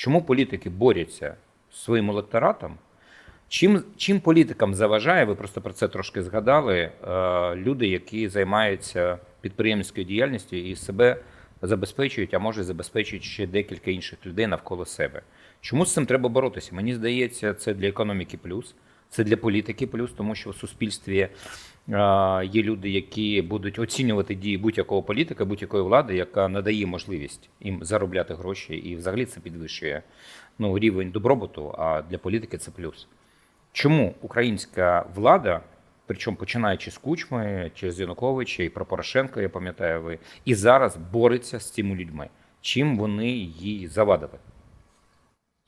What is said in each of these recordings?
Чому політики борються з своїм електоратом? Чим, чим політикам заважає, ви просто про це трошки згадали, е, люди, які займаються підприємницькою діяльністю і себе забезпечують, а може забезпечують ще декілька інших людей навколо себе. Чому з цим треба боротися? Мені здається, це для економіки плюс, це для політики плюс, тому що в суспільстві е, є люди, які будуть оцінювати дії будь-якого політика, будь-якої влади, яка надає можливість їм заробляти гроші, і взагалі це підвищує ну, рівень добробуту, а для політики це плюс. Чому українська влада, причому починаючи з Кучми, через Януковича і про Порошенка, я пам'ятаю ви, і зараз бореться з цими людьми? Чим вони їй завадили?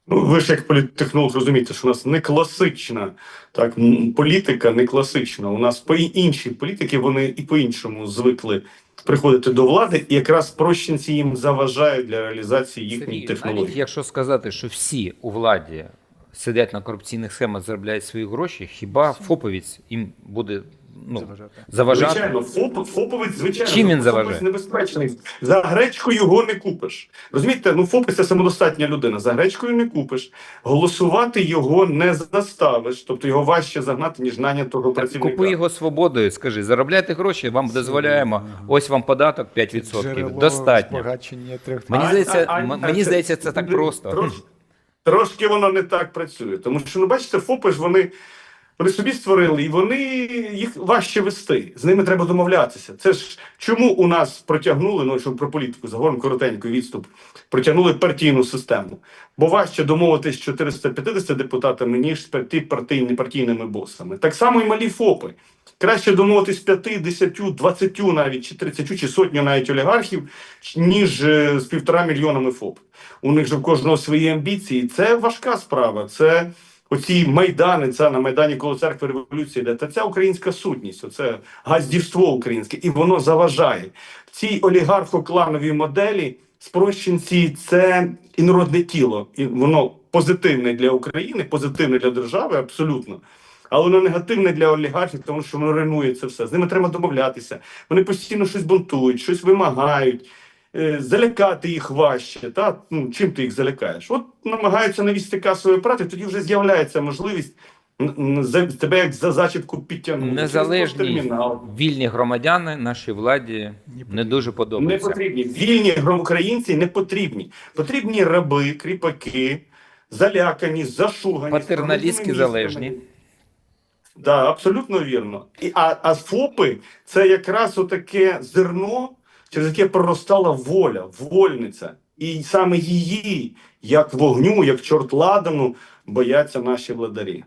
Ну, ви ж як політтехнолог розумієте, що у нас не класична так, політика, не класична. У нас по інші політики вони і по-іншому звикли приходити до влади, і якраз прощенці їм заважають для реалізації їхніх Сергій, технологій. навіть якщо сказати, що всі у владі сидять на корупційних схемах, заробляють свої гроші, хіба фоповець їм буде ну, Заважати. Звичайно, ФОП, ФОПовець, звичайно, Чим він ФОПовець заважає? небезпечний. За гречку його не купиш. Розумієте, ну ФОПець це самодостатня людина. За гречкою не купиш. Голосувати його не заставиш, тобто його важче загнати, ніж нанятого Так, працівника. купи його свободою, скажи, заробляйте гроші, вам дозволяємо. Ось вам податок 5%. Джерело Достатньо. збагачення трьох Мені здається, а- а- а мені це- здається, це так просто. Трош, трошки воно не так працює. Тому що, ну, бачите, ФОПи ж вони, вони собі створили, і вони їх важче вести. З ними треба домовлятися. Це ж чому у нас протягнули, ну щоб про політику заговоримо коротенько відступ, протягнули партійну систему. Бо важче домовитись з 450 депутатами, ніж з партійні, партійними босами. Так само і малі ФОПи. Краще домовитись з 5, 10, 20 навіть, чи 30, чи сотню навіть олігархів, ніж е, з півтора мільйонами ФОП. У них же в кожного свої амбіції. Це важка справа. Це оці майдани, це на Майдані коло церкви революції, де та ця українська сутність, оце газдівство українське, і воно заважає. В цій олігархо-клановій моделі спрощенці це інородне тіло, і воно позитивне для України, позитивне для держави, абсолютно. Але воно негативне для олігархів, тому що воно руйнує це все. З ними треба домовлятися. Вони постійно щось бунтують, щось вимагають. Е, залякати їх важче. Та? Ну, чим ти їх залякаєш? От намагаються навісти касові апарати, тоді вже з'являється можливість тебе як за зачіпку підтягнути. Незалежні вільні громадяни нашій владі не дуже Не потрібні. Вільні українці не потрібні. Потрібні раби, кріпаки, залякані, зашугані. Патерналістські залежні. Да, абсолютно вірно. І, а, а ФОПи це якраз отаке зерно, через яке проростала воля, вольниця. І саме її, як вогню, як чорт ладану, бояться наші владарі.